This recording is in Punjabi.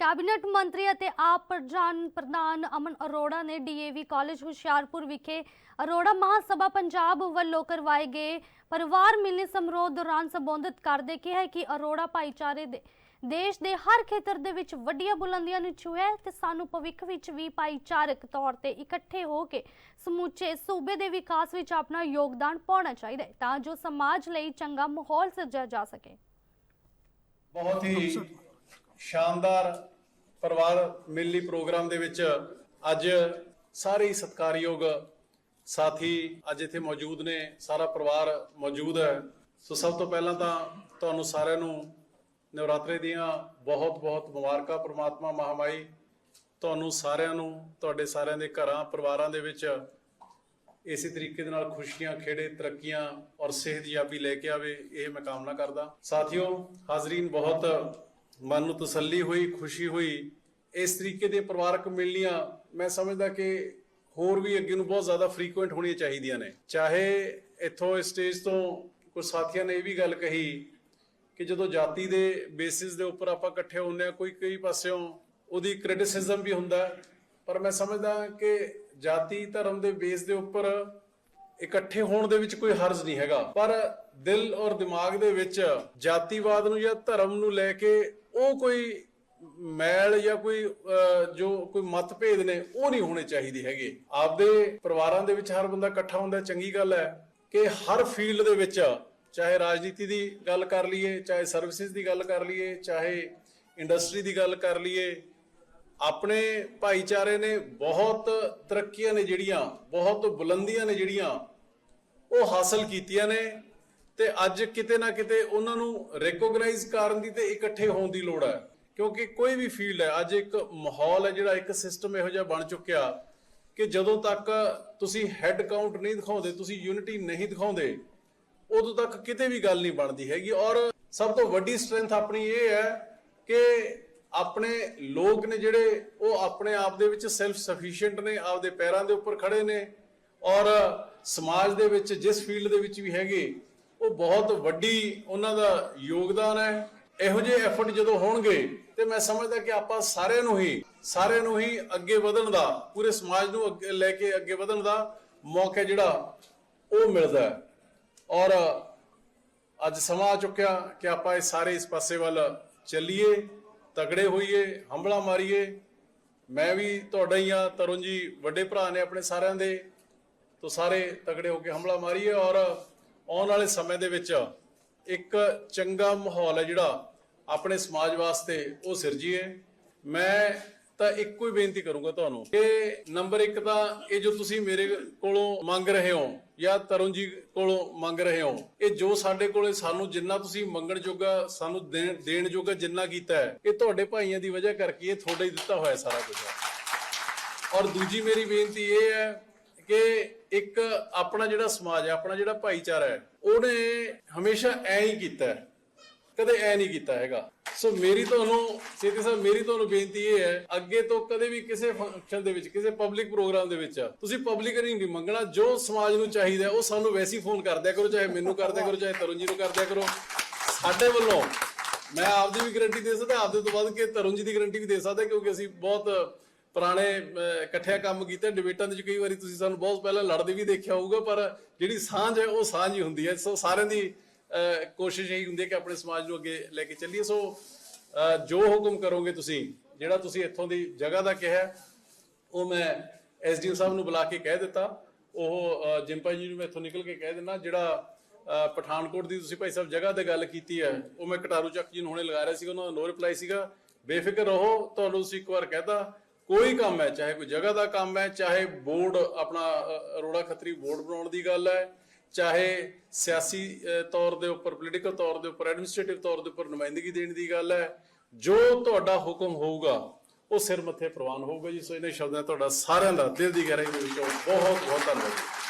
ਕੈਬਨਿਟ ਮੰਤਰੀ ਅਤੇ ਆਪ ਪ੍ਰਧਾਨ ਪ੍ਰਧਾਨ ਅਮਨ ਅਰੋੜਾ ਨੇ ਡੀਏਵੀ ਕਾਲਜ ਹੁਸ਼ਿਆਰਪੁਰ ਵਿਖੇ ਅਰੋੜਾ ਮਹਾਸਭਾ ਪੰਜਾਬ ਵੱਲੋਂ ਕਰਵਾਏ ਗਏ ਪਰਿਵਾਰ ਮਿਲਣੀ ਸਮਾਰੋਹ ਦੌਰਾਨ ਸੰਬੋਧਿਤ ਕਰਦੇ ਕਿਹਾ ਕਿ ਅਰੋੜਾ ਭਾਈਚਾਰੇ ਦੇ ਦੇਸ਼ ਦੇ ਹਰ ਖੇਤਰ ਦੇ ਵਿੱਚ ਵੱਡੀਆਂ ਬੁਲੰਦੀਆਂ ਨੂੰ ਛੂਹਿਆ ਤੇ ਸਾਨੂੰ ਭਵਿੱਖ ਵਿੱਚ ਵੀ ਭਾਈਚਾਰਕ ਤੌਰ ਤੇ ਇਕੱਠੇ ਹੋ ਕੇ ਸਮੁੱਚੇ ਸੂਬੇ ਦੇ ਵਿਕਾਸ ਵਿੱਚ ਆਪਣਾ ਯੋਗਦਾਨ ਪਾਉਣਾ ਚਾਹੀਦਾ ਹੈ ਤਾਂ ਜੋ ਸਮਾਜ ਲਈ ਚੰਗਾ ਮਾਹੌਲ ਸਿਰਜਿਆ ਜਾ ਸਕੇ। ਬਹੁਤ ਹੀ ਸ਼ਾਨਦਾਰ ਪਰਿਵਾਰ ਮਿਲਣੀ ਪ੍ਰੋਗਰਾਮ ਦੇ ਵਿੱਚ ਅੱਜ ਸਾਰੇ ਹੀ ਸਤਿਕਾਰਯੋਗ ਸਾਥੀ ਅੱਜ ਇੱਥੇ ਮੌਜੂਦ ਨੇ, ਸਾਰਾ ਪਰਿਵਾਰ ਮੌਜੂਦ ਹੈ। ਸੋ ਸਭ ਤੋਂ ਪਹਿਲਾਂ ਤਾਂ ਤੁਹਾਨੂੰ ਸਾਰਿਆਂ ਨੂੰ ਨਵਰਾਤਰੇ ਦੀਆਂ ਬਹੁਤ-ਬਹੁਤ ਮੁਬਾਰਕਾਂ, ਪ੍ਰਮਾਤਮਾ ਮਹਾਮਾਈ ਤੁਹਾਨੂੰ ਸਾਰਿਆਂ ਨੂੰ, ਤੁਹਾਡੇ ਸਾਰਿਆਂ ਦੇ ਘਰਾਂ, ਪਰਿਵਾਰਾਂ ਦੇ ਵਿੱਚ ਇਸੇ ਤਰੀਕੇ ਦੇ ਨਾਲ ਖੁਸ਼ੀਆਂ, ਖੇੜੇ, ਤਰੱਕੀਆਂ ਔਰ ਸਿਹਤਯਾਬੀ ਲੈ ਕੇ ਆਵੇ, ਇਹ ਮੈਂ ਕਾਮਨਾ ਕਰਦਾ। ਸਾਥੀਓ, ਹਾਜ਼ਰੀਨ ਬਹੁਤ ਮਨ ਨੂੰ ਤਸੱਲੀ ਹੋਈ, ਖੁਸ਼ੀ ਹੋਈ, ਇਸ ਤਰੀਕੇ ਦੇ ਪਰਿਵਾਰਕ ਮਿਲਣੀਆਂ ਮੈਂ ਸਮਝਦਾ ਕਿ ਹੋਰ ਵੀ ਅੱਗੇ ਨੂੰ ਬਹੁਤ ਜ਼ਿਆਦਾ ਫ੍ਰੀਕੁਐਂਟ ਹੋਣੀਆਂ ਚਾਹੀਦੀਆਂ ਨੇ। ਚਾਹੇ ਇੱਥੋਂ ਸਟੇਜ ਤੋਂ ਕੁਝ ਸਾਥੀਆਂ ਨੇ ਇਹ ਵੀ ਗੱਲ ਕਹੀ ਕਿ ਜਦੋਂ ਜਾਤੀ ਦੇ ਬੇਸਿਸ ਦੇ ਉੱਪਰ ਆਪਾਂ ਇਕੱਠੇ ਹੁੰਦੇ ਆ ਕੋਈ ਕਈ ਪਾਸਿਓਂ ਉਹਦੀ ਕ੍ਰਿਟਿਸਿਜ਼ਮ ਵੀ ਹੁੰਦਾ। ਪਰ ਮੈਂ ਸਮਝਦਾ ਕਿ ਜਾਤੀ, ਧਰਮ ਦੇ ਬੇਸ ਦੇ ਉੱਪਰ ਇਕੱਠੇ ਹੋਣ ਦੇ ਵਿੱਚ ਕੋਈ ਹਰਜ਼ ਨਹੀਂ ਹੈਗਾ। ਪਰ ਦਿਲ ਔਰ ਦਿਮਾਗ ਦੇ ਵਿੱਚ ਜਾਤੀਵਾਦ ਨੂੰ ਜਾਂ ਧਰਮ ਨੂੰ ਲੈ ਕੇ ਉਹ ਕੋਈ ਮੈਲ ਜਾਂ ਕੋਈ ਜੋ ਕੋਈ ਮਤਭੇਦ ਨੇ, ਉਹ ਨਹੀਂ ਹੋਣੇ ਚਾਹੀਦੇ ਹੈਗੇ। ਆਪਦੇ ਪਰਿਵਾਰਾਂ ਦੇ ਵਿੱਚ ਹਰ ਬੰਦਾ ਇਕੱਠਾ ਹੁੰਦਾ, ਚੰਗੀ ਗੱਲ ਹੈ ਕਿ ਹਰ ਫੀਲਡ ਦੇ ਵਿੱਚ ਚਾਹੇ ਰਾਜਨੀਤੀ ਦੀ ਗੱਲ ਕਰ ਲਈਏ, ਚਾਹੇ ਸਰਵਿਸਿਜ਼ ਦੀ ਗੱਲ ਕਰ ਲਈਏ, ਚਾਹੇ ਇੰਡਸਟਰੀ ਦੀ ਗੱਲ ਕਰ ਲਈਏ, ਆਪਣੇ ਭਾਈਚਾਰੇ ਨੇ ਬਹੁਤ ਤਰੱਕੀਆਂ ਨੇ ਜਿਹੜੀਆਂ, ਬਹੁਤ ਬੁਲੰਦੀਆਂ ਨੇ ਜਿਹੜੀਆਂ, ਉਹ ਹਾਸਲ ਕੀਤੀਆਂ ਨੇ। ਤੇ ਅੱਜ ਕਿਤੇ ਨਾ ਕਿਤੇ ਉਹਨਾਂ ਨੂੰ ਰੈਕੋਗਨਾਈਜ਼ ਕਰਨ ਦੀ ਤੇ ਇਕੱਠੇ ਹੋਣ ਦੀ ਲੋੜ ਹੈ। ਕਿਉਂਕਿ ਕੋਈ ਵੀ ਫੀਲਡ ਹੈ, ਅੱਜ ਇੱਕ ਮਾਹੌਲ ਹੈ ਜਿਹੜਾ ਇੱਕ ਸਿਸਟਮ ਇਹੋ ਜਿਹਾ ਬਣ ਚੁੱਕਿਆ ਕਿ ਜਦੋਂ ਤੱਕ ਤੁਸੀਂ ਹੈੱਡ ਕਾਊਂਟ ਨਹੀਂ ਦਿਖਾਉਂਦੇ, ਤੁਸੀਂ ਯੂਨਿਟੀ ਨਹੀਂ ਦਿਖਾਉਂਦੇ, ਉਦੋਂ ਤੱਕ ਕਿਤੇ ਵੀ ਗੱਲ ਨਹੀਂ ਬਣਦੀ ਹੈਗੀ। ਔਰ ਸਭ ਤੋਂ ਵੱਡੀ ਸਟਰੈਂਥ ਆਪਣੀ ਇਹ ਹੈ ਕਿ ਆਪਣੇ ਲੋਕ ਨੇ ਜਿਹੜੇ, ਉਹ ਆਪਣੇ ਆਪ ਦੇ ਵਿੱਚ ਸੈਲਫ ਸਫੀਸ਼ੀਐਂਟ ਨੇ, ਆਪਦੇ ਪੈਰਾਂ ਦੇ ਉੱਪਰ ਖੜੇ ਨੇ। ਔਰ ਸਮਾਜ ਦੇ ਵਿੱਚ, ਜਿਸ ਫੀਲਡ ਦੇ ਵਿੱਚ ਵੀ ਹੈਗੇ ਉਹ ਬਹੁਤ ਵੱਡੀ ਉਹਨਾਂ ਦਾ ਯੋਗਦਾਨ ਹੈ। ਇਹੋ ਜਿਹੇ ਐਫਰਟ ਜਦੋਂ ਹੋਣਗੇ, ਤੇ ਮੈਂ ਸਮਝਦਾ ਕਿ ਆਪਾਂ ਸਾਰਿਆਂ ਨੂੰ ਹੀ, ਸਾਰਿਆਂ ਨੂੰ ਹੀ ਅੱਗੇ ਵਧਣ ਦਾ, ਪੂਰੇ ਸਮਾਜ ਨੂੰ ਅੱਗੇ ਲੈ ਕੇ ਅੱਗੇ ਵਧਣ ਦਾ ਮੌਕਾ ਜਿਹੜਾ ਉਹ ਮਿਲਦਾ ਹੈ। ਔਰ ਅੱਜ ਸਮਾਂ ਆ ਚੁੱਕਿਆ ਕਿ ਆਪਾਂ ਇਹ ਸਾਰੇ ਇਸ ਪਾਸੇ ਵੱਲ ਚੱਲੀਏ, ਤਗੜੇ ਹੋਈਏ ਹੰਬਲਾ ਮਾਰੀਏ। ਮੈਂ ਵੀ ਤੁਹਾਡਾ ਹੀ ਆ ਤਰੁਣ ਜੀ, ਵੱਡੇ ਭਰਾ ਨੇ ਆਪਣੇ ਸਾਰਿਆਂ ਦੇ, ਤੋਂ ਸਾਰੇ ਤਗੜੇ ਹੋ ਕੇ ਹੰਬਲਾ ਮਾਰੀਏ ਔਰ ਆਉਣ ਵਾਲੇ ਸਮੇਂ ਦੇ ਵਿੱਚ ਇੱਕ ਚੰਗਾ ਮਾਹੌਲ ਹੈ ਜਿਹੜਾ ਆਪਣੇ ਸਮਾਜ ਵਾਸਤੇ ਉਹ ਸਿਰਜੀਏ। ਮੈਂ ਤਾਂ ਇੱਕੋ ਹੀ ਬੇਨਤੀ ਕਰੂੰਗਾ ਤੁਹਾਨੂੰ ਕਿ ਨੰਬਰ 1 ਤਾਂ ਇਹ ਜੋ ਤੁਸੀਂ ਮੇਰੇ ਕੋਲੋਂ ਮੰਗ ਰਹੇ ਹੋ ਜਾਂ ਤਰੁਣ ਜੀ ਕੋਲੋਂ ਮੰਗ ਰਹੇ ਹੋ, ਇਹ ਜੋ ਸਾਡੇ ਕੋਲੇ ਸਾਨੂੰ ਜਿੰਨਾ ਤੁਸੀਂ ਮੰਗਣ ਜੋਗਾ ਸਾਨੂੰ ਦੇਣ ਦੇਣ ਜੋਗਾ ਜਿੰਨਾ ਕੀਤਾ ਹੈ, ਇਹ ਤੁਹਾਡੇ ਭਾਈਆਂ ਦੀ ਵਜ੍ਹਾ ਕਰਕੇ ਇਹ ਤੁਹਾਡਾ ਹੀ ਦਿੱਤਾ ਹੋਇਆ ਸਾਰਾ ਕੁਝ ਔਰ ਦੂਜੀ ਮੇਰੀ ਬੇਨਤੀ ਇਹ ਹੈ ਕਿ ਇੱਕ ਆਪਣਾ ਜਿਹੜਾ ਸਮਾਜ ਹੈ, ਆਪਣਾ ਜਿਹੜਾ ਭਾਈਚਾਰਾ ਹੈ, ਉਹਨੇ ਹਮੇਸ਼ਾ ਐ ਹੀ ਕੀਤਾ ਕਦੇ ਐ ਨਹੀਂ ਕੀਤਾ ਹੈਗਾ। ਸੋ ਮੇਰੀ ਤੁਹਾਨੂੰ, ਸੇਤੀ ਸਾਹਿਬ, ਮੇਰੀ ਤੁਹਾਨੂੰ ਬੇਨਤੀ ਇਹ ਹੈ, ਅੱਗੇ ਤੋਂ ਕਦੇ ਵੀ ਕਿਸੇ ਫੰਕਸ਼ਨ ਦੇ ਵਿੱਚ, ਕਿਸੇ ਪਬਲਿਕ ਪ੍ਰੋਗਰਾਮ ਦੇ ਵਿੱਚ ਤੁਸੀਂ ਪਬਲਿਕ ਨਹੀਂ ਮੰਗਣਾ, ਜੋ ਸਮਾਜ ਨੂੰ ਚਾਹੀਦਾ ਉਹ ਸਾਨੂੰ ਵੈਸੇ ਫੋਨ ਕਰਦਿਆ ਕਰੋ, ਚਾਹੇ ਮੈਨੂੰ ਕਰਦਿਆ ਕਰੋ, ਚਾਹੇ ਤਰੁਣ ਜੀ ਨੂੰ ਕਰਦਿਆ ਕਰੋ। ਸਾਡੇ ਵੱਲੋਂ ਮੈਂ ਆਪਦੀ ਵੀ ਗਾਰੰਟੀ ਦੇ ਸਕਦਾ, ਆਪਦੇ ਤੋਂ ਵੱਧ ਕੇ ਤਰੁਣ ਜੀ ਦੀ ਗਾਰੰਟੀ ਵੀ ਦੇ ਸਕਦਾ, ਕਿਉਂਕਿ ਅਸੀਂ ਬਹੁਤ ਪੁਰਾਣੇ ਇਕੱਠਿਆਂ ਕੰਮ ਕੀਤੇ ਡਿਬੇਟਾਂ ਦੇ ਵਿੱਚ ਕਈ ਵਾਰੀ ਤੁਸੀਂ ਸਾਨੂੰ ਬਹੁਤ ਪਹਿਲਾਂ ਲੜਦੇ ਵੀ ਦੇਖਿਆ ਹੋਊਗਾ, ਪਰ ਜਿਹੜੀ ਸਾਂਝ ਹੈ, ਉਹ ਸਾਂਝ ਹੀ ਹੁੰਦੀ ਹੈ। ਸੋ ਸਾਰਿਆਂ ਦੀ ਕੋਸ਼ਿਸ਼ ਇਹੀ ਹੁੰਦੀ ਹੈ ਕਿ ਆਪਣੇ ਸਮਾਜ ਨੂੰ ਅੱਗੇ ਲੈ ਕੇ ਚੱਲੀਏ। ਸੋ ਜੋ ਹੁਕਮ ਕਰੋਗੇ ਤੁਸੀਂ, ਜਿਹੜਾ ਤੁਸੀਂ ਇੱਥੋਂ ਦੀ ਜਗ੍ਹਾ ਦਾ ਕਿਹਾ, ਉਹ ਮੈਂ ਐਸਡੀਓ ਸਾਹਿਬ ਨੂੰ ਬੁਲਾ ਕੇ ਕਹਿ ਦਿੱਤਾ। ਉਹ ਜਿੰਪਾ ਜੀ ਨੂੰ ਮੈਂ ਇੱਥੋਂ ਨਿਕਲ ਕੇ ਕਹਿ ਦਿੰਦਾ, ਜਿਹੜਾ ਪਠਾਨਕੋਟ ਦੀ ਤੁਸੀਂ ਭਾਈ ਸਾਹਿਬ ਜਗ੍ਹਾ ਤੇ ਗੱਲ ਕੀਤੀ ਹੈ, ਉਹ ਮੈਂ ਕਟਾਰੂ ਚੱਕ ਜੀ ਨੂੰ ਹੁਣੇ ਲਗਾ ਰਿਹਾ ਸੀ ਉਹਨਾਂ ਦਾ ਨੋ ਰਿਪਲਾਈ ਸੀਗਾ। ਬੇਫਿਕਰ ਰਹੋ, ਤੁਹਾਨੂੰ ਤੁਸੀਂ ਇੱਕ ਵਾਰ ਕਹਿਤਾ। ਕੋਈ ਕੰਮ ਹੈ ਚਾਹੇ ਕੋਈ ਜਗ੍ਹਾ ਦਾ ਕੰਮ ਹੈ ਚਾਹੇ ਬੋਰਡ ਆਪਣਾ ਅ, ਅਰੋੜਾ ਖੱਤਰੀ ਬੋਰਡ ਬਣਾਉਣ ਦੀ ਗੱਲ ਹੈ ਚਾਹੇ ਸਿਆਸੀ ਤੌਰ ਦੇ ਉੱਪਰ ਪੋਲੀਟੀਕਲ ਤੌਰ ਦੇ ਉੱਪਰ ਐਡਮਿਨਿਸਟ੍ਰੇਟਿਵ ਤੌਰ ਦੇ ਉੱਪਰ ਨੁਮਾਇੰਦਗੀ ਦੇਣ ਦੀ ਗੱਲ ਹੈ ਜੋ ਤੁਹਾਡਾ ਹੁਕਮ ਹੋਊਗਾ ਉਹ ਸਿਰ ਮੱਥੇ ਪ੍ਰਵਾਨ ਹੋਊਗਾ ਜੀ। ਸੋ ਇਹਨਾਂ ਸ਼ਬਦਾਂ ਤੁਹਾਡਾ ਸਾਰਿਆਂ ਦਾ ਦਿਲ ਦੀ ਗਹਿਰਾਈ ਦੇ ਵਿੱਚੋਂ ਬਹੁਤ ਬਹੁਤ ਧੰਨਵਾਦ। ਜੀ